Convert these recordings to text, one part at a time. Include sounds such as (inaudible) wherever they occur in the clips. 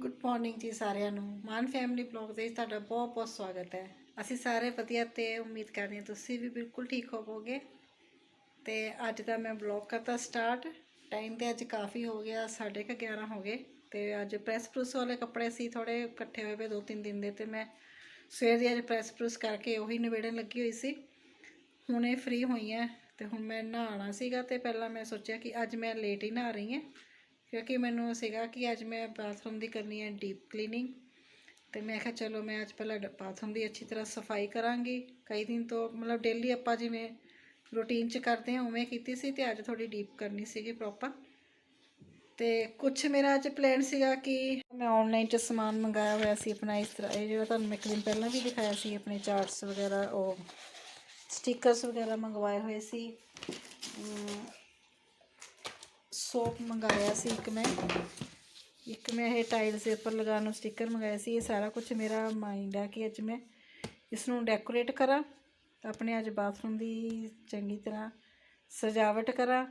Good morning ਜੀ ਸਾਰਿਆਂ ਨੂੰ। ਮਾਨ ਫੈਮਿਲੀ ਬਲੌਗ ਦੇ ਤੁਹਾਡਾ ਬਹੁਤ ਬਹੁਤ ਸਵਾਗਤ ਹੈ। ਅਸੀਂ ਸਾਰੇ ਵਧੀਆ ਤੇ ਉਮੀਦ ਕਰਦੇ ਹਾਂ ਤੁਸੀਂ ਵੀ ਬਿਲਕੁਲ ਠੀਕ ਹੋਵੋਗੇ। ਤੇ ਅੱਜ ਦਾ ਮੈਂ ਬਲੌਗ ਕਰਤਾ ਸਟਾਰਟ ਟਾਈਮ ਤੇ ਅੱਜ ਕਾਫੀ ਹੋ ਗਿਆ, ਸਾਢੇ ਕੁ 11 ਹੋ ਗਏ। ਤੇ ਅੱਜ ਪ੍ਰੈਸ ਪ੍ਰੂਸ ਵਾਲੇ ਕੱਪੜੇ ਸੀ ਥੋੜੇ ਇਕੱਠੇ ਹੋਏ ਪਏ ਦੋ ਤਿੰਨ ਦਿਨ ਦੇ ਤੇ ਮੈਂ ਸਵੇਰ ਦੀ ਅੱਜ ਪ੍ਰੈਸ ਪ੍ਰੂਸ ਕਰਕੇ ਉਹੀ ਨਿਬੇੜਨ ਲੱਗੀ ਹੋਈ ਸੀ। ਹੁਣੇ ਫ੍ਰੀ ਹੋਈ ਹਾਂ ਤੇ ਹੁਣ ਮੈਂ ਨਹਾਉਣਾ ਸੀਗਾ ਤੇ ਪਹਿਲਾਂ ਮੈਂ ਸੋਚਿਆ ਕਿ ਅੱਜ ਮੈਂ ਲੇਟ ਹੀ ਨਹਾ ਰਹੀ ਹਾਂ। ਕਿਉਂਕਿ ਮੈਨੂੰ ਸੀਗਾ ਕਿ ਅੱਜ ਮੈਂ ਬਾਥਰੂਮ ਦੀ ਕਰਨੀ ਹੈ ਡੀਪ ਕਲੀਨਿੰਗ ਤੇ ਮੈਂ ਕਿਹਾ ਚਲੋ ਮੈਂ ਅੱਜ ਪਹਿਲਾਂ ਬਾਥਰੂਮ ਦੀ ਅੱਛੀ ਤਰ੍ਹਾਂ ਸਫ਼ਾਈ ਕਰਾਂਗੀ। ਕਈ ਦਿਨ ਤੋਂ ਮਤਲਬ ਡੇਲੀ ਆਪਾਂ ਜਿਵੇਂ ਰੂਟੀਨ ਚ ਕਰਦੇ ਹਾਂ, ਉਵੇਂ ਕੀਤੀ ਸੀ ਤੇ ਅੱਜ ਥੋੜੀ ਡੀਪ ਕਰਨੀ ਸੀਗੀ ਪ੍ਰੋਪਰ ਤੇ ਕੁਝ ਮੇਰਾ ਅੱਜ ਪਲਾਨ ਸੀਗਾ ਕਿ ਮੈਂ ਆਨਲਾਈਨ ਚ ਸਮਾਨ ਮੰਗਾਇਆ ਹੋਇਆ ਸੀ ਆਪਣਾ ਇਸ ਤਰ੍ਹਾਂ। ਇਹ ਜਿਹੜਾ ਤੁਹਾਨੂੰ ਮੈਂ ਇੱਕ ਦਿਨ ਪਹਿਲਾਂ ਵੀ ਦਿਖਾਇਆ ਸੀ, ਆਪਣੇ ਚਾਰਟਸ ਵਗੈਰਾ, ਉਹ ਸਟickers ਵਗੈਰਾ ਮੰਗਵਾਏ ਹੋਏ ਸੀ। ਸੋਪ ਮੰਗਾਇਆ ਸੀ ਇੱਕ ਮੈਂ। ਇੱਕ ਮੈਂ ਇਹ ਟਾਈਲਸ ਦੇ ਉੱਪਰ ਲਗਾਉਣ ਨੂੰ ਸਟicker ਮੰਗਾਇਆ ਸੀ। ਇਹ ਸਾਰਾ ਕੁਝ ਮੇਰਾ ਮਾਈਂਡ ਹੈ ਕਿ ਅੱਜ ਮੈਂ ਇਸ ਨੂੰ ਡੈਕੋਰੇਟ ਕਰਾਂ ਆਪਣੇ ਅੱਜ ਬਾਥਰੂਮ ਦੀ ਚੰਗੀ ਤਰ੍ਹਾਂ ਸਜਾਵਟ ਕਰਾਂ।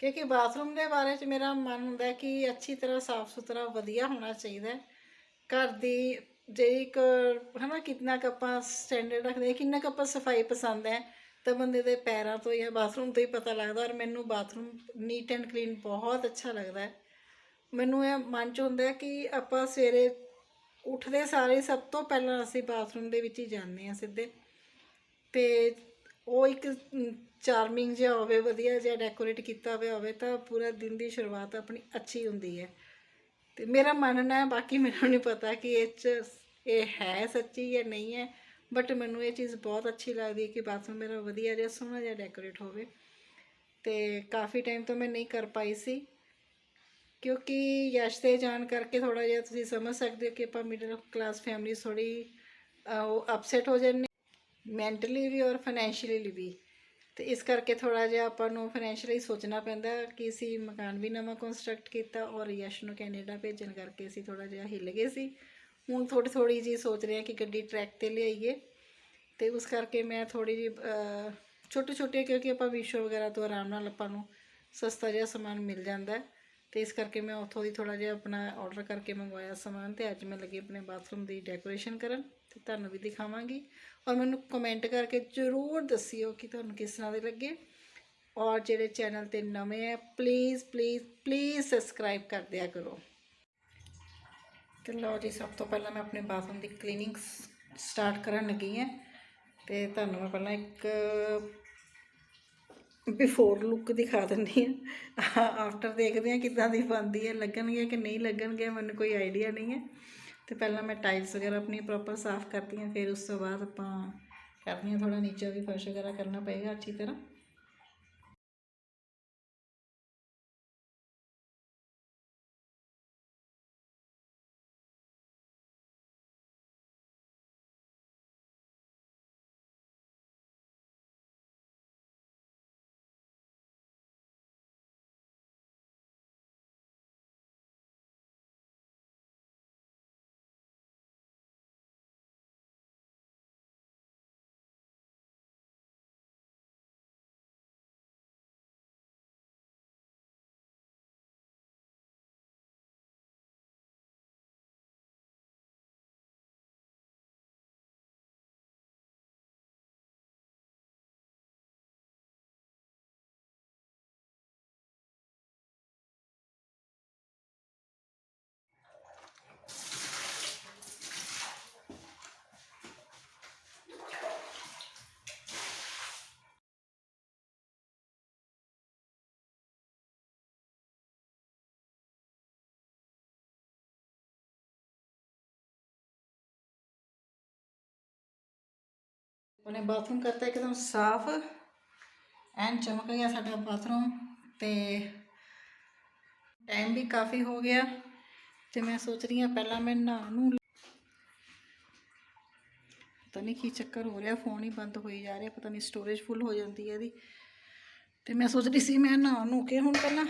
ਕਿਉਂਕਿ ਬਾਥਰੂਮ ਦੇ ਬਾਰੇ 'ਚ ਮੇਰਾ ਮਨ ਹੁੰਦਾ ਕਿ ਅੱਛੀ ਤਰ੍ਹਾਂ ਸਾਫ਼ ਸੁਥਰਾ ਵਧੀਆ ਹੋਣਾ ਚਾਹੀਦਾ ਘਰ ਦੀ ਜੇ ਇੱਕ ਹਨਾ ਕਿੰਨਾ ਕੁ ਆਪਾਂ ਸਟੈਂਡਰਡ ਰੱਖਦੇ ਹਾਂ, ਕਿੰਨਾ ਕੁ ਆਪਾਂ ਸਫ਼ਾਈ ਪਸੰਦ ਹੈ ਤਾਂ ਬੰਦੇ ਦੇ ਪੈਰਾਂ ਤੋਂ ਜਾਂ ਬਾਥਰੂਮ ਤੋਂ ਹੀ ਪਤਾ ਲੱਗਦਾ ਔਰ ਮੈਨੂੰ ਬਾਥਰੂਮ ਨੀਟ ਐਂਡ ਕਲੀਨ ਬਹੁਤ ਅੱਛਾ ਲੱਗਦਾ ਹੈ। ਮੈਨੂੰ ਇਹ ਮਨ ਚ ਹੁੰਦਾ ਕਿ ਆਪਾਂ ਸਵੇਰੇ ਉੱਠਦੇ ਸਾਰੇ ਸਭ ਤੋਂ ਪਹਿਲਾਂ ਅਸੀਂ ਬਾਥਰੂਮ ਦੇ ਵਿੱਚ ਹੀ ਜਾਂਦੇ ਹਾਂ ਸਿੱਧੇ। ਤੇ ਉਹ ਇੱਕ ਚਾਰਮਿੰਗ ਜਿਹਾ ਹੋਵੇ, ਵਧੀਆ ਜਿਹਾ ਡੈਕੋਰੇਟ ਕੀਤਾ ਹੋਇਆ ਹੋਵੇ ਤਾਂ ਪੂਰਾ ਦਿਨ ਦੀ ਸ਼ੁਰੂਆਤ ਆਪਣੀ ਅੱਛੀ ਹੁੰਦੀ ਹੈ। ਤੇ ਮੇਰਾ ਮੰਨਣਾ ਹੈ, ਬਾਕੀ ਮੈਨੂੰ ਨਹੀਂ ਪਤਾ ਕਿ ਇਹ ਚ ਇਹ ਹੈ ਸੱਚੀ ਜਾਂ ਨਹੀਂ ਹੈ। ਬਟ ਮੈਨੂੰ ਇਹ ਚੀਜ਼ ਬਹੁਤ ਅੱਛੀ ਲੱਗਦੀ ਹੈ ਕਿ ਬਾਥਰੂਮ ਮੇਰਾ ਵਧੀਆ ਜਿਹਾ ਸੋਹਣਾ ਜਿਹਾ ਡੈਕੋਰੇਟ ਹੋਵੇ। ਤੇ ਕਾਫੀ ਟਾਈਮ ਤੋਂ ਮੈਂ ਨਹੀਂ ਕਰ ਪਾਈ ਸੀ। ਕਿਉਂਕਿ ਯਸ਼ ਦੇ ਜਾਣ ਕਰਕੇ ਥੋੜਾ ਜਿਹਾ ਤੁਸੀਂ ਸਮਝ ਸਕਦੇ ਹੋ ਕਿ ਆਪਾਂ ਮਿਡਲ ਕਲਾਸ ਫੈਮਿਲੀ ਥੋੜੀ ਉਹ ਅਪਸੈਟ ਹੋ ਜਾਂਦੇ ਮੈਂਟਲੀ ਵੀ ਔਰ ਫਾਈਨੈਂਸ਼ੀਅਲੀ ਵੀ। ਤੇ ਇਸ ਕਰਕੇ ਥੋੜਾ ਜਿਹਾ ਆਪਾਂ ਨੂੰ ਫਾਈਨੈਂਸ਼ੀਅਲੀ ਸੋਚਣਾ ਪੈਂਦਾ ਕਿ ਅਸੀਂ ਮਕਾਨ ਵੀ ਨਵਾਂ ਕੰਸਟਰਕਟ ਕੀਤਾ ਔਰ ਯਸ਼ ਨੂੰ ਕੈਨੇਡਾ ਭੇਜਣ ਕਰਕੇ ਅਸੀਂ ਥੋੜਾ ਜਿਹਾ ਹਿੱਲ ਗਏ ਸੀ। ਹੁਣ ਥੋੜੀ ਥੋੜੀ ਜੀ ਸੋਚ ਰਹੇ ਹਾਂ ਕਿ ਗੱਡੀ ਟਰੈਕ ਤੇ ਲਿਆਈਏ ਤੇ ਉਸ ਕਰਕੇ ਮੈਂ ਥੋੜੀ ਜੀ ਛੋਟੇ ਛੋਟੇ ਕਿਉਂਕਿ ਆਪਾਂ ਮੀਸ਼ੋ ਵਗੈਰਾ ਤੋਂ ਆਰਾਮ ਨਾਲ ਆਪਾਂ ਨੂੰ ਸਸਤਾ ਜਿਹਾ ਸਮਾਨ ਮਿਲ ਜਾਂਦਾ ਹੈ ਤੇ ਇਸ ਕਰਕੇ ਮੈਂ ਉੱਥੋਂ ਦੀ ਥੋੜਾ ਜਿਹਾ ਆਪਣਾ ਆਰਡਰ ਕਰਕੇ ਮੰਗਵਾਇਆ ਸਮਾਨ ਤੇ ਅੱਜ ਮੈਂ ਲੱਗੀ ਆਪਣੇ ਬਾਥਰੂਮ ਦੀ ਡੈਕੋਰੇਸ਼ਨ ਕਰਨ ਤੇ ਤੁਹਾਨੂੰ ਵੀ ਦਿਖਾਵਾਂਗੀ ਔਰ ਮੈਨੂੰ ਕਮੈਂਟ ਕਰਕੇ ਜ਼ਰੂਰ ਦੱਸਿਓ ਕਿ ਤੁਹਾਨੂੰ ਕਿਸ ਤਰ੍ਹਾਂ ਦੇ ਲੱਗੇ ਔਰ ਜਿਹੜੇ ਚੈਨਲ ਤੇ ਨਵੇਂ ਹੈ ਪਲੀਜ਼ ਪਲੀਜ਼ ਪਲੀਜ਼ ਸਬਸਕ੍ਰਾਈਬ ਕਰ ਦਿਆ ਕਰੋ। ਤੇ ਲਓ ਜੀ, ਸਭ ਤੋਂ ਪਹਿਲਾਂ ਮੈਂ ਆਪਣੇ ਬਾਥਰੂਮ ਦੀ ਕਲੀਨਿੰਗ ਸਟਾਰਟ ਕਰਨ ਲੱਗੀ ਹਾਂ ਤੇ ਤੁਹਾਨੂੰ ਮੈਂ ਪਹਿਲਾਂ ਇੱਕ ਬਿਫੋਰ ਲੁੱਕ ਦਿਖਾ ਦਿੰਦੀ ਹਾਂ। ਆਫਟਰ ਦੇਖਦੇ ਹਾਂ ਕਿੱਦਾਂ ਦੀ ਬਣਦੀ ਹੈ, ਲੱਗਣਗੇ ਕਿ ਨਹੀਂ ਲੱਗਣਗੇ, ਮੈਨੂੰ ਕੋਈ ਆਈਡੀਆ ਨਹੀਂ ਹੈ। ਤੇ ਪਹਿਲਾਂ ਮੈਂ ਟਾਈਲਸ ਵਗੈਰਾ ਆਪਣੀ ਪ੍ਰੋਪਰ ਸਾਫ਼ ਕਰਦੀ ਹਾਂ ਫਿਰ ਉਸ ਤੋਂ ਬਾਅਦ ਆਪਾਂ ਕਰਦੀ ਹਾਂ ਥੋੜਾ ਨੀਚੇ ਵੀ ਫਰਸ਼ ਵਗੈਰਾ ਕਰਨਾ ਪਏਗਾ ਅੱਛੀ ਤਰ੍ਹਾਂ। ਉਹਨੇ ਬਾਥਰੂਮ ਕਰਤਾ ਇੱਕਦਮ ਸਾਫ਼। ਐਨ ਚਮਕ ਗਿਆ ਸਾਡਾ ਬਾਥਰੂਮ ਤੇ ਟਾਈਮ ਵੀ ਕਾਫੀ ਹੋ ਗਿਆ ਤੇ ਮੈਂ ਸੋਚ ਰਹੀ ਹਾਂ ਪਹਿਲਾਂ ਮੈਂ ਨਹਾ ਨੂੰ। ਪਤਾ ਨਹੀਂ ਕੀ ਚੱਕਰ ਹੋ ਰਿਹਾ ਫੋਨ ਹੀ ਬੰਦ ਹੋਈ ਜਾ ਰਿਹਾ, ਪਤਾ ਨਹੀਂ ਸਟੋਰੇਜ ਫੁੱਲ ਹੋ ਜਾਂਦੀ ਹੈ ਇਹਦੀ। ਤੇ ਮੈਂ ਸੋਚ ਰਹੀ ਸੀ ਮੈਂ ਨਹਾ ਨੂੰ ਕੇ ਹੁਣ ਪਹਿਲਾਂ।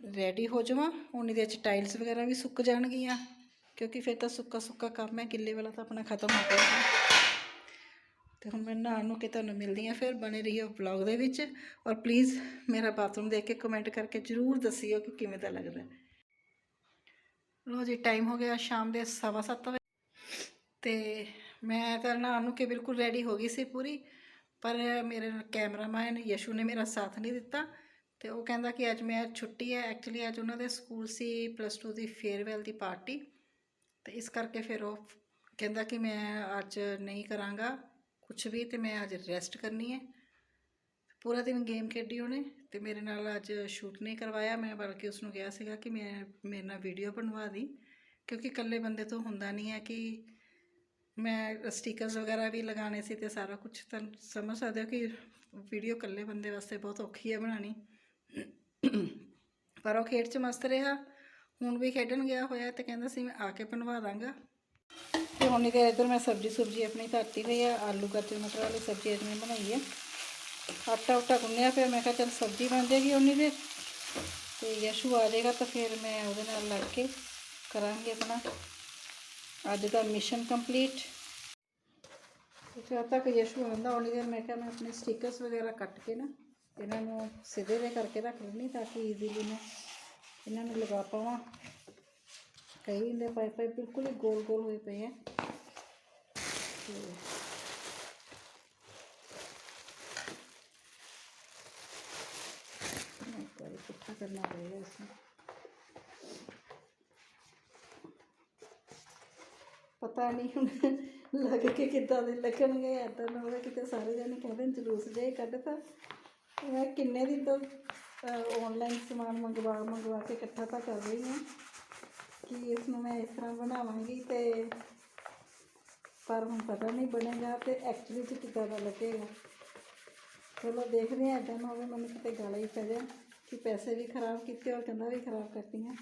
ਰੈਡੀ ਹੋ ਜਾਵਾਂ, ਹੁਣ ਇਹਦੇ ਵਿੱਚ ਟਾਈਲਸ ਵਗੈਰਾ ਵੀ ਸੁੱਕ ਜਾਣਗੀਆਂ, ਕਿਉਂਕਿ ਫਿਰ ਤਾਂ ਸੁੱਕਾ ਸੁੱਕਾ ਕੰਮ ਹੈ, ਕਿੱਲੇ ਵਾਲਾ ਤਾਂ ਆਪਣਾ ਖਤਮ ਹੋ ਗਿਆ। ਤੇ ਹੁਣ ਮੈਂ ਨਹਾਉਣ ਨੂੰ ਕਿ ਤੁਹਾਨੂੰ ਮਿਲਦੀ ਹਾਂ, ਫਿਰ ਬਣੇ ਰਹੀਓ ਵਲੌਗ ਦੇ ਵਿੱਚ। ਔਰ ਪਲੀਜ਼ ਮੇਰਾ ਬਾਥਰੂਮ ਦੇਖ ਕੇ ਕਮੈਂਟ ਕਰਕੇ ਜ਼ਰੂਰ ਦੱਸਿਓ ਕਿ ਕਿਵੇਂ ਦਾ ਲੱਗਦਾ। ਹੈ ਲੋ ਜੀ ਟਾਈਮ ਹੋ ਗਿਆ ਸ਼ਾਮ ਦੇ 7:30 ਵਜੇ। ਤੇ ਮੈਂ ਤਾਂ ਨਹਾਉਣ ਨੂੰ ਕਿ ਬਿਲਕੁਲ ਰੈਡੀ ਹੋ ਗਈ ਸੀ ਪੂਰੀ, ਪਰ ਮੇਰੇ ਕੈਮਰਾਮੈਨ ਯਸ਼ੂ ਨੇ ਮੇਰਾ ਸਾਥ ਨਹੀਂ ਦਿੱਤਾ। ਤੇ ਉਹ ਕਹਿੰਦਾ ਕਿ ਅੱਜ ਮੈਂ ਛੁੱਟੀ ਹੈ। ਐਕਚੁਅਲੀ ਅੱਜ ਉਹਨਾਂ ਦੇ ਸਕੂਲ ਸੀ ਪਲੱਸ 2 ਦੀ ਫੇਅਰਵੈਲ ਦੀ ਪਾਰਟੀ ਤੇ ਇਸ ਕਰਕੇ ਫਿਰ ਉਹ ਕਹਿੰਦਾ ਕਿ ਮੈਂ ਅੱਜ ਨਹੀਂ ਕਰਾਂਗਾ। ਕੁਛ ਵੀ ਤੇ ਮੈਂ ਅੱਜ ਰੈਸਟ ਕਰਨੀ ਹੈ। ਪੂਰਾ ਦਿਨ ਗੇਮ ਖੇਡੀ ਉਹਨੇ ਤੇ ਮੇਰੇ ਨਾਲ ਅੱਜ ਸ਼ੂਟ ਨਹੀਂ ਕਰਵਾਇਆ। ਮੈਂ ਬਲਕਿ ਉਸ ਨੂੰ ਕਿਹਾ ਸੀਗਾ ਕਿ ਮੈਂ, ਮੇਰੇ ਨਾਲ ਵੀਡੀਓ ਬਣਵਾ ਦੀ, ਕਿਉਂਕਿ ਇਕੱਲੇ ਬੰਦੇ ਤੋਂ ਹੁੰਦਾ ਨਹੀਂ ਹੈ ਕਿ ਮੈਂ ਸਟickers ਵਗੈਰਾ ਵੀ ਲਗਾਉਣੇ ਸੀ ਤੇ ਸਾਰਾ ਕੁਝ ਤੁਹਾਨੂੰ ਸਮਝ ਸਕਦੇ ਹੋ ਕਿ ਵੀਡੀਓ ਇਕੱਲੇ ਬੰਦੇ ਵਾਸਤੇ ਬਹੁਤ ਔਖੀ ਹੈ ਬਣਾਉਣੀ। ਪਰ ਉਹ ਖੇਡ 'ਚ ਮਸਤ ਰਿਹਾ। ਹੁਣ ਵੀ ਖੇਡਣ ਗਿਆ ਹੋਇਆ ਤੇ ਕਹਿੰਦਾ ਸੀ ਮੈਂ ਆ ਕੇ ਬਣਵਾ ਦਾਂਗਾ। ਤੇ ਹੁਣ ਇਹ ਇੱਧਰ ਮੈਂ ਸਬਜ਼ੀ ਸੁਬਜੀ ਆਪਣੀ ਧਰਤੀ ਹੋਈ ਆ, ਆਲੂ, ਗਾਜਰ, ਮਟਰ ਵਾਲੀ ਸਬਜ਼ੀ ਅੱਜ ਬਣਾਈ ਹੈ ਆਟਾ ਉਟਾ ਗੁੰਨਿਆ ਫਿਰ ਮੈਂ ਕਿਹਾ ਚਲ ਸਬਜ਼ੀ ਬਣ ਜਾਏਗੀ ਉਨੀ ਦੇਰ। ਤੇ ਯਸ਼ੂ ਆ ਜਾਏਗਾ ਤਾਂ ਫਿਰ ਮੈਂ ਉਹਦੇ ਨਾਲ ਲੱਗ ਕੇ ਕਰਾਂਗੇ ਆਪਣਾ। ਅੱਜ ਦਾ ਮਿਸ਼ਨ ਕੰਪਲੀਟ ਜਦ ਤੱਕ ਯਸ਼ੂ ਆਉਂਦਾ ਉਨੀ ਦੇਰ ਮੈਂ ਕਿਹਾ ਮੈਂ ਆਪਣੇ ਸਟickers ਵਗੈਰਾ ਕੱਟ ਕੇ ਨਾ ਇਹਨਾਂ ਨੂੰ ਸਿੱਧੇ ਦੇ ਕਰਕੇ ਰੱਖ ਲੈਣੀ ਤਾਂ ਕਿ ਈਜ਼ੀਲੀ ਮੈਂ ਇਹਨਾਂ ਨੂੰ ਲਗਾ ਪਾਵਾਂ। ਕਈ ਇਹਦੇ ਪਾਈਪ ਪਾਈਪ ਬਿਲਕੁਲ ਹੀ ਗੋਲ ਗੋਲ ਹੋਏ ਪਏ ਆ ਤੇ ਇਕੱਠਾ ਕਰਨਾ ਪਏਗਾ ਇਸਨੂੰ ਪਤਾ ਨਹੀਂ ਹੁਣ ਲੱਗ ਕੇ ਕਿੱਦਾਂ ਦੇ ਲੱਗਣਗੇ ਐਦਾਂ ਨਾ ਹੋਵੇ ਕਿਤੇ ਸਾਰੇ ਜਣੇ ਕਹਿੰਦੇ ਨੇ ਜਲੂਸ ਜੇ ਕੱਢਤਾ ਮੈਂ ਕਿੰਨੇ ਦਿਨ ਤੋਂ ਆਨਲਾਈਨ ਸਮਾਨ ਮੰਗਵਾ ਮੰਗਵਾ ਕੇ ਇਕੱਠਾ ਤਾਂ ਕਰ ਰਹੀ ਹਾਂ। ਕਿ ਇਸ ਨੂੰ ਮੈਂ ਇਸ ਤਰ੍ਹਾਂ ਬਣਾਵਾਂਗੀ ਤੇ ਪਰ ਹੁਣ ਪਤਾ ਨਹੀਂ ਬਣੇਗਾ ਤੇ ਐਕਚੁਅਲੀ ਚ ਕਿੱਦਾਂ ਦਾ ਲੱਗੇਗਾ। ਚਲੋ ਦੇਖਦੇ ਹਾਂ ਐਦਾਂ ਨਾ ਹੋਵੇ ਮੈਨੂੰ ਕਿਤੇ ਗਾਲਾਂ ਹੀ ਪੈ ਜਾਣ ਕਿ ਪੈਸੇ ਵੀ ਖਰਾਬ ਕੀਤੇ ਔਰ ਕਹਿੰਦਾ ਵੀ ਖਰਾਬ ਕਰਤੀਆਂ।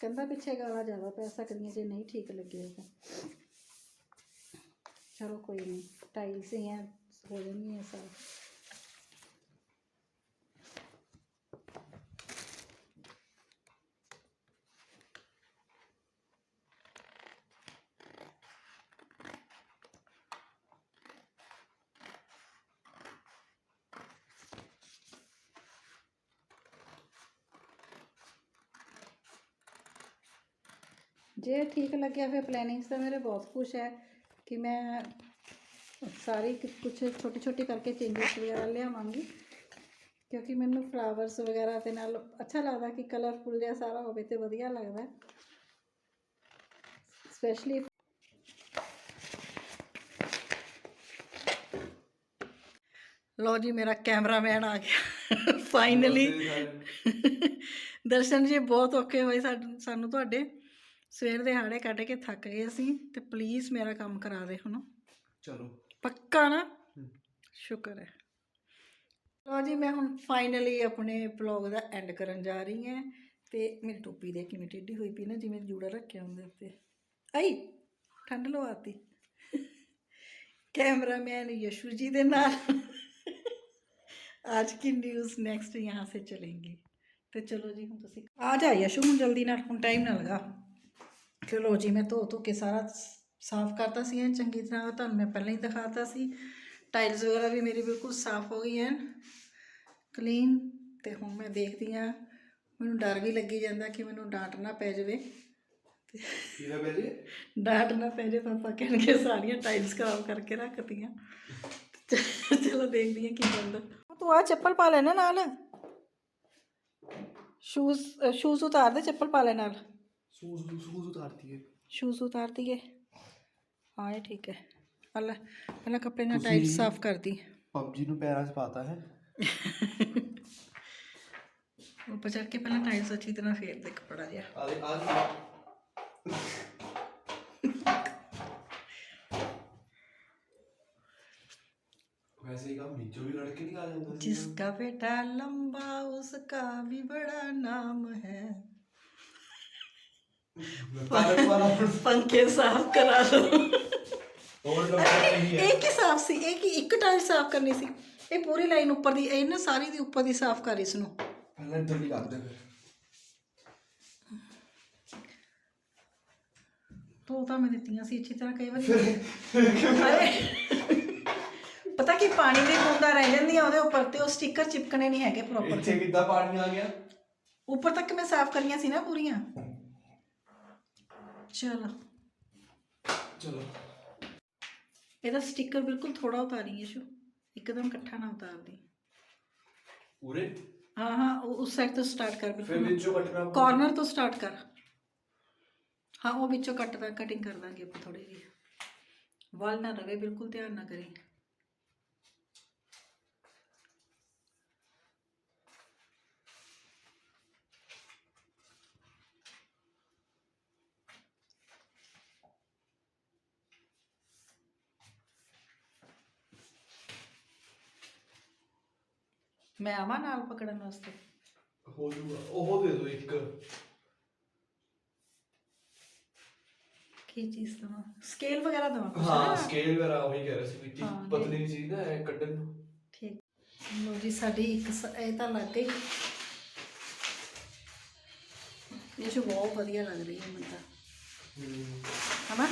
ਕਹਿੰਦਾ ਪਿੱਛੇ ਗਾਲਾਂ ਜ਼ਿਆਦਾ ਪੈ ਸਕਦੀਆਂ ਜੇ ਨਹੀਂ ਠੀਕ ਲੱਗਿਆ ਤਾਂ। ਚਲੋ ਕੋਈ ਨਹੀਂ ਟਾਈਲਸ ਹੀ ਆ, ਹੋ ਜਾਣਗੀਆਂ ਸਾਫ਼ ਜੇ ਠੀਕ ਲੱਗਿਆ ਫਿਰ ਪਲੈਨਿੰਗਸ ਤਾਂ ਮੇਰੇ ਬਹੁਤ ਕੁਛ ਹੈ ਕਿ ਮੈਂ ਸਾਰੀ ਕੁਝ ਛੋਟੀ ਛੋਟੀ ਕਰਕੇ ਚੇਂਜਸ ਵਗੈਰਾ ਲਿਆਵਾਂਗੀ। ਕਿਉਂਕਿ ਮੈਨੂੰ ਫਲਾਵਰਸ ਵਗੈਰਾ ਦੇ ਨਾਲ ਅੱਛਾ ਲੱਗਦਾ ਕਿ ਕਲਰਫੁਲ ਜਿਹਾ ਸਾਰਾ ਹੋਵੇ ਤੇ ਵਧੀਆ ਲੱਗਦਾ। ਸਪੈਸ਼ਲੀ ਲੋ ਜੀ ਮੇਰਾ ਕੈਮਰਾਮੈਨ ਆ ਗਿਆ। ਫਾਈਨਲੀ ਦਰਸ਼ਨ ਜੀ ਬਹੁਤ ਔਖੇ ਹੋਏ ਸਾਨੂੰ ਤੁਹਾਡੇ ਸਵੇਰ ਦੇ ਹਾੜੇ ਕੱਢ ਕੇ ਥੱਕ ਗਏ ਅਸੀਂ ਤੇ ਪਲੀਜ਼ ਮੇਰਾ ਕੰਮ ਕਰਾ ਦੇ ਹੁਣ ਚਲੋ ਪੱਕਾ ਨਾ ਸ਼ੁਕਰ ਹੈ ਲੋ ਜੀ ਮੈਂ ਹੁਣ ਫਾਈਨਲੀ ਆਪਣੇ ਬਲੌਗ ਦਾ ਐਂਡ ਕਰਨ ਜਾ ਰਹੀ ਹਾਂ ਤੇ ਮੇਰੀ ਟੋਪੀ ਦੇ ਕਿਵੇਂ ਟੇਢੀ ਹੋਈ ਪਈ ਨਾ ਜਿਵੇਂ ਜੂੜਾ ਰੱਖਿਆ ਹੁੰਦਾ ਉੱਤੇ ਆਈ ਠੰਡ ਲਵਾਤੀ कैमरामैन यशु जी ਦੇ ਨਾਲ आज की न्यूज़ नेक्स्ट यहाँ से चलेंगी तो चलो जी हम ਤੁਸੀਂ ਆ ਜਾ ਯਸ਼ੂ ਹੁਣ ਜਲਦੀ ਨਾਲ ਹੁਣ ਟਾਈਮ ਨਾ ਲਗਾ ਚਲੋ ਜੀ ਮੈਂ ਧੋ ਧੋ ਕੇ ਸਾਰਾ ਸਾਫ਼ ਕਰਤਾ ਸੀ ਐਨ ਚੰਗੀ ਤਰ੍ਹਾਂ ਤੁਹਾਨੂੰ ਮੈਂ ਪਹਿਲਾਂ ਹੀ ਦਿਖਾਤਾ ਸੀ। ਟਾਈਲਸ ਵਗੈਰਾ ਵੀ ਮੇਰੀ ਬਿਲਕੁਲ ਸਾਫ਼ ਹੋ ਗਈ ਐਨ ਕਲੀਨ ਤੇ ਹੁਣ ਮੈਂ ਦੇਖਦੀ ਆ ਮੈਨੂੰ ਡਰ ਵੀ ਲੱਗੀ ਜਾਂਦਾ ਕਿ ਮੈਨੂੰ ਡਾਂਟ ਨਾ ਪੈ ਜਾਵੇ। ਕਿਹਦਾ ਬੈਲੇ ਡਾਂਟ ਨਾ ਪੈ ਜਾਵੇ ਪਾਪਾ ਕਹਿਣਗੇ ਸਾਰੀਆਂ ਟਾਈਲਸ ਖਰਾਬ ਕਰਕੇ ਰੱਖਤੀਆਂ। ਚਲੋ ਦੇਖਦੀ ਆ ਕੀ ਬਣਦਾ ਤੂੰ ਆ ਚੱਪਲ ਪਾ ਲੈਣਾ ਨਾਲ। ਸ਼ੂਜ਼ ਸ਼ੂਜ਼ ਉਤਾਰ ਦੇ ਚੱਪਲ ਪਾ ਲੈ ਨਾਲ। सूज सूज उतारती है ਸ਼ੂਜ਼ ਉਤਾਰ ਦਈਏ ਹਾਂ ਇਹ ਠੀਕ ਹੈ ਅੱਲਾ ਪਹਿਲਾਂ ਕੱਪੜੇ ਨਾਲ ਟਾਈਟ ਸਾਫ਼ ਕਰ ਦੀ पबजी ਨੂੰ ਪੈਰਾਂ 'ਚ ਪਾਤਾ ਹੈ (laughs) ਉੱਪਰ ਚੜ ਕੇ ਪਹਿਲਾਂ ਟਾਈਟ ਅੱਛੀ ਤਰ੍ਹਾਂ ਫੇਰ ਦੇ ਕੱਪੜਾ ਜਿਹਾ ਆਲੇ ਆ वैसे ही काम नीचे भी लड़के नहीं आ जाता है जिसका बेटा लंबा उसका भी बड़ा नाम है पालक वाला पंखे साफ करा दो और लंबा नहीं है ਇੱਕ ਹੀ ਸਾਫ ਸੀ ਇੱਕ ਹੀ ਇੱਕ ਟਾਈਲ ਸਾਫ ਕਰਨੀ ਸੀ ਇਹ ਪੂਰੀ ਲਾਈਨ ਉੱਪਰ ਦੀ ਇਹ ਨਾ ਸਾਰੀ ਦੀ ਉੱਪਰ ਦੀ ਸਾਫ ਕਰ ਇਸ ਨੂੰ पहले इधर निकाल दे फिर ਧੋ ਤਾਂ ਮੈਂ ਦਿੱਤੀਆਂ ਸੀ ਅੱਛੀ ਤਰ੍ਹਾਂ ਕਈ ਵਾਰੀ ਹਾਏ। ਪਤਾ ਕੀ ਪਾਣੀ ਵੀ ਹੁੰਦਾ ਰਹਿ ਜਾਂਦੀਆਂ ਉਹਦੇ ਉੱਪਰ ਤੇ ਉਹ ਸਟicker ਚਿਪਕਣੇ ਨਹੀਂ ਹੈਗੇ ਪ੍ਰੋਪਰ ਇੱਥੇ ਕਿੱਦਾਂ ਪਾਣੀ ਆ ਗਿਆ ਉੱਪਰ ਤੱਕ ਮੈਂ ਸਾਫ਼ ਕਰੀਆਂ ਸੀ ਨਾ ਪੂਰੀਆਂ ਚਲੋ। ਚਲੋ। ਇਹਦਾ ਸਟicker ਬਿਲਕੁਲ ਥੋੜਾ ਉਤਾਰੀ ਸ਼ੂ। ਇੱਕਦਮ ਇਕੱਠਾ ਨਾ ਉਤਾਰਦੀ। ਪੂਰੇ? ਹਾਂ ਹਾਂ ਉਹ- ਉਸ ਸਾਈਡ ਤੋਂ ਸਟਾਰਟ ਕਰ ਫਿਰ ਬਿਲਕੁਲ ਵਿੱਚੋਂ ਕੱਟਣਾ। ਕਾਰਨਰ ਤੋਂ ਸਟਾਰਟ ਕਰ। ਹਾਂ ਉਹ ਵਿੱਚੋਂ ਕੱਟਦਾ ਕਟਿੰਗ ਕਰ ਦਾਂਗੇ ਆਪਾਂ ਥੋੜੀ ਜਿਹੀ। ਵਾਲ ਨਾ ਰਵੇ ਬਿਲਕੁਲ ਧਿਆਨ ਨਾ ਕਰੀ। ਮੈਂ ਆਵਾਂ ਨਾਲ ਪਕੜਨ ਵਾਸਤੇ? ਹੋ ਜੂਗਾ ਉਹ ਦੇ ਦਿਓ ਇੱਕ। ਕੀ ਚੀਜ਼ ਦਵਾਂ? ਸਕੇਲ ਵਗੈਰਾ ਦਵਾਂ ਕੁਛ? ਹਾਂ ਨਾ? ਸਕੇਲ ਵਗੈਰਾ ਉਹੀ ਕਹਿ ਰਿਹਾ ਸੀ ਵੀ ਹਾਂ, ਪਤਲੀ ਚੀਜ਼ ਨਾ ਐ ਕੱਢਣ ਨੂੰ। ਠੀਕ। ਲੋ ਜੀ ਸਾਡੀ ਇੱਕ ਸ- ਇਹ ਤਾਂ ਲੱਗ ਗਈ। ਇਹ ਜੋ ਬਹੁਤ ਵਧੀਆ ਲੱਗ ਰਹੀ ਹੈ ਮੈਨੂੰ ਤਾਂ ਹਨਾ?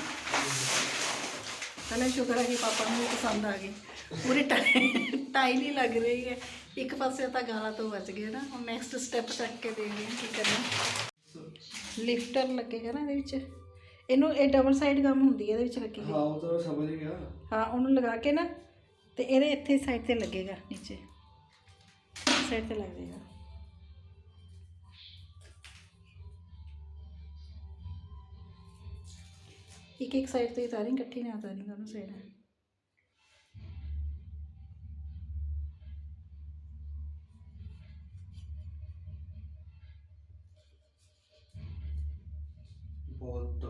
ਚਲੇ ਸ਼ੁਕਰ ਹੈ ਕਿ ਪਾਪਾ ਨੂੰ ਵੀ ਪਸੰਦ ਆ ਗਈ। ਪੂਰੀ ਟਾਈ ਟਾਈ ਨਹੀਂ ਲੱਗ ਰਹੀ ਹੈ। ਇੱਕ ਪਾਸੇ ਤਾਂ ਗਾਲਾਂ ਤੋਂ ਬਚ ਗਏ ਨਾ। ਹੁਣ ਨੈਕਸਟ ਸਟੈਪ ਚੱਕ ਕੇ ਦੇਖਦੇ ਹਾਂ ਕੀ ਕਰਨਾ। ਲਿਫਟਰ ਲੱਗੇਗਾ ਨਾ ਇਹਦੇ ਵਿੱਚ। ਇਹਨੂੰ ਇਹ ਡਬਲ ਸਾਈਡ ਗਮ ਹੁੰਦੀ ਹੈ ਇਹਦੇ ਵਿੱਚ ਲੱਗੀ ਹਾਂ ਉਹ ਤਾਂ ਸਮਝ ਗਿਆ। ਹਾਂ ਉਹਨੂੰ ਲਗਾ ਕੇ ਨਾ ਤੇ ਇਹਦੇ ਇੱਥੇ ਸਾਈਡ ਤੇ ਲੱਗੇਗਾ ਨੀਚੇ। ਸਾਈਡ ਤੇ ਲੱਗ ਜਾਏਗਾ। ਇੱਕ ਇੱਕ ਸਾਈਡ ਤੋਂ ਹੀ ਤਾਰੀ ਇਕੱਠੀ ਨਾ ਤਾਰੀ ਦੋਨੋਂ ਸਾਈਡ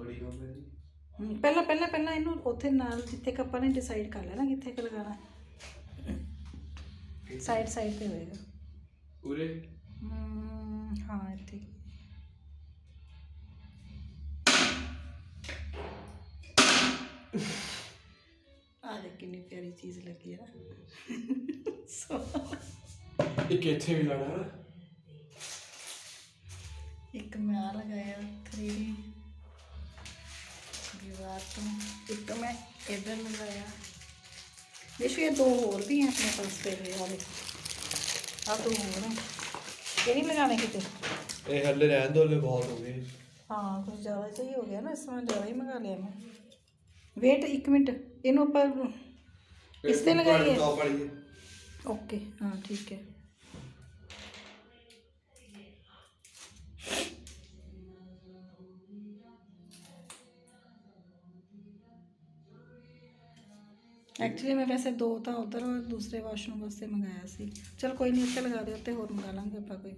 ਤਗੜੀ ਹੈ ਹਮ, ਪਹਿਲਾਂ ਪਹਿਲਾਂ ਪਹਿਲਾਂ ਇਹਨੂੰ ਉੱਥੇ ਨਾਲ ਜਿੱਥੇ ਕਿ ਆਪਾਂ ਨੇ ਡਿਸਾਈਡ ਕਰ ਲੈਣਾ ਕਿੱਥੇ ਕਿ ਲਗਾਉਣਾ। ਸਾਈਡ ਸਾਈਡ ਤੇ ਹੋਏਗਾ। ਪੂਰੇ ਹਮ, ਹਾਂ ਇੱਥੇ। ਆ ਦੇਖ ਕਿੰਨੀ ਪਿਆਰੀ ਚੀਜ਼ ਲੱਗੀ ਨਾ ਸੋ ਇੱਕ ਇੱਥੇ ਵੀ ਲਾਣਾ ਇੱਕ ਮੈਂ ਆ ਲਗਾਇਆ 3D ਦੀਵਾਰ ਤੋਂ ਇੱਕ ਮੈਂ ਇੱਧਰ ਲਗਾਇਆ ਦੇਖੋ ਇਹ ਦੋ ਹੋਰ ਵੀ ਹੈ ਆਪਣੇ ਪਾਸ ਪਏ ਵਾਲੇ। ਆ ਦੋ ਹੋਰ ਹੈ ਇਹ ਨਹੀਂ ਲਗਾਣੇ ਕਿਤੇ? ਇਹ ਹੱਲੇ ਰਹਿਣ ਦੋ ਹੱਲੇ ਬਹੁਤ ਹੋ ਗਏ। ਹਾਂ ਕੁਝ ਜ਼ਿਆਦਾ ਸਹੀ ਹੋ ਗਿਆ ਨਾ ਇਸ ਵਾਰ ਜ਼ਿਆਦਾ ਹੀ ਮੰਗਾ ਲਿਆ ਮੈਂ। ਵੇਟ 1 ਮਿੰਟ ਇਹਨੂੰ ਆਪਾਂ ਇਸ ਤੇ ਲਗਾਈਏ। ਓਕੇ ਹਾਂ ਠੀਕ ਹੈ। ਐਕਚੁਅਲੀ ਮੈਂ ਵੈਸੇ ਦੋ ਤਾਂ ਉਧਰ, ਦੂਸਰੇ ਵਾਸ਼ਰੂਮ ਵਾਸਤੇ ਮੰਗਾਇਆ ਸੀ। ਚਲ ਕੋਈ ਨਹੀਂ, ਉੱਥੇ ਲਗਾ ਦੇ ਉੱਤੇ ਹੋਰ ਮੰਗਾ ਲਾਂਗੇ ਆਪਾਂ ਕੋਈ।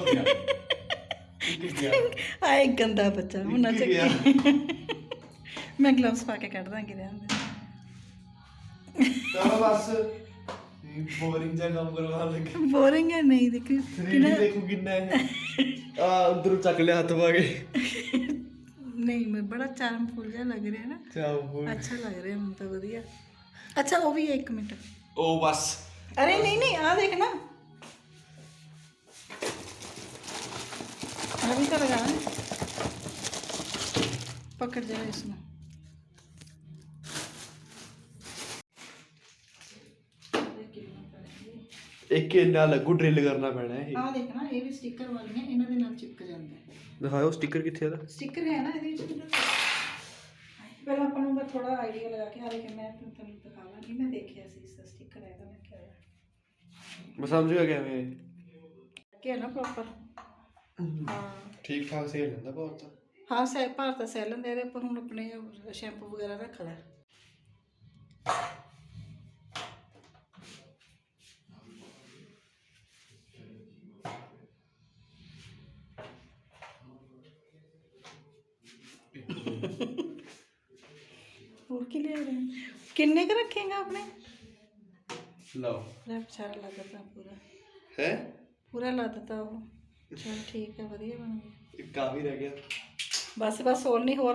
ਗਿਆ (laughs) ਇੱਕ ਗਿਆ ਆਏ ਗੰਦਾ ਬੱਚਾ ਹੁਣ ਇੱਕ ਚੱਕ ਗਿਆ। ਮੈਂ ਗਲਵਸ ਪਾ ਕੇ ਕੱਢ ਦਾਂਗੀ ਰਹਿਣ ਦੇ। ਚਲੋ ਬਸ ਬੋਰਿੰਗ ਜਿਹਾ ਕੰਮ ਕਰਵਾ ਲੱਗੇ ਬੋਰਿੰਗ ਹੈ ਨਹੀਂ ਦੇਖ। 3D ਦੇਖੋ ਕਿੰਨਾ ਹੈ। ਆ ਉਧਰ ਚੱਕ ਲਿਆ ਹੱਥ ਪਾ ਕੇ। ਨਹੀਂ ਮੈਂ ਬੜਾ ਚਾਰਮਫੁਲ ਜਿਹਾ ਲੱਗ ਰਿਹਾ ਨਾ। ਬੋਲ ਅੱਛਾ ਲੱਗ ਰਿਹਾ ਮੈਨੂੰ ਤਾਂ ਵਧੀਆ। ਅੱਛਾ ਉਹ ਵੀ ਹੈ ਇੱਕ ਮਿੰਟ। ਉਹ ਬਸ। ਅਰੇ ਨਹੀਂ ਨਹੀਂ ਆ ਦੇਖ ਨਾ। अभी तो लगा पकड़ जाए इसमें ਇੱਕ ਇਹਨਾਂ ਲੱਗੂ ਡ੍ਰਿਲ ਕਰਨਾ ਪੈਣਾ ਇਹ ਆ ਦੇਖਣਾ ਇਹ ਵੀ ਸਟicker ਵਾਲੀਆਂ ਇਹਨਾਂ ਦੇ ਨਾਲ ਚਿਪਕ ਜਾਂਦਾ ਹੈ ਦਿਖਾਓ ਸਟicker ਕਿੱਥੇ ਇਹਦਾ ਸਟicker ਹੈ ਨਾ ਇਹਦੇ ਵਿੱਚ ਕਿੰਨਾ ਪਹਿਲਾਂ ਆਪਾਂ ਨੂੰ ਮੈਂ ਥੋੜਾ ਆਈਡੀਆ ਲਗਾ ਕੇ ਹਾਲੇ ਕਿ ਮੈਂ ਤੁਹਾਨੂੰ ਤੁਹਾਨੂੰ ਦਿਖਾਵਾਂਗੀ ਮੈਂ ਦੇਖਿਆ ਸੀ ਇਸ ਦਾ ਸਟicker ਹੈਗਾ ਮੈਂ ਕਿਹਾ ਹੋਇਆ ਮੈਂ ਸਮਝ ਗਿਆ ਕਿਵੇਂ ਇਹ। ਕਿ ਹੈ ਨਾ ਪ੍ਰੋਪਰ ਹਾਂ ਠੀਕ ਠਾਕ ਸਹੀ ਜਾਂਦਾ ਬਹੁਤ? ਹਾਂ ਸੈ ਭਾਰਤ ਸੈਲਨ ਦੇ ਇਹਦੇ ਉੱਪਰ ਹੁਣ ਆਪਣੇ ਸ਼ੈਂਪੂ ਵਗੈਰਾ ਰੱਖ ਲੈ ਹੋਰ ਕੀ ਲਿਆ ਰਹੇ ਕਿੰਨੇ ਕ ਰੱਖੇਗਾ ਆਪਣੇ? ਲਓ। ਲੈ ਵਿਚਾਰਾ ਲੱਗਦਾ ਪੂਰਾ। ਹੈ? ਪੂਰਾ ਲੱਦਤਾ ਉਹ। ਚਲ ਠੀਕ ਹੈ ਵਧੀਆ ਬਣ ਗਿਆ ਕਾਫੀ ਰਹਿ ਗਿਆ। ਬਸ ਬਸ ਹੋਰ ਨਹੀਂ ਹੋਰ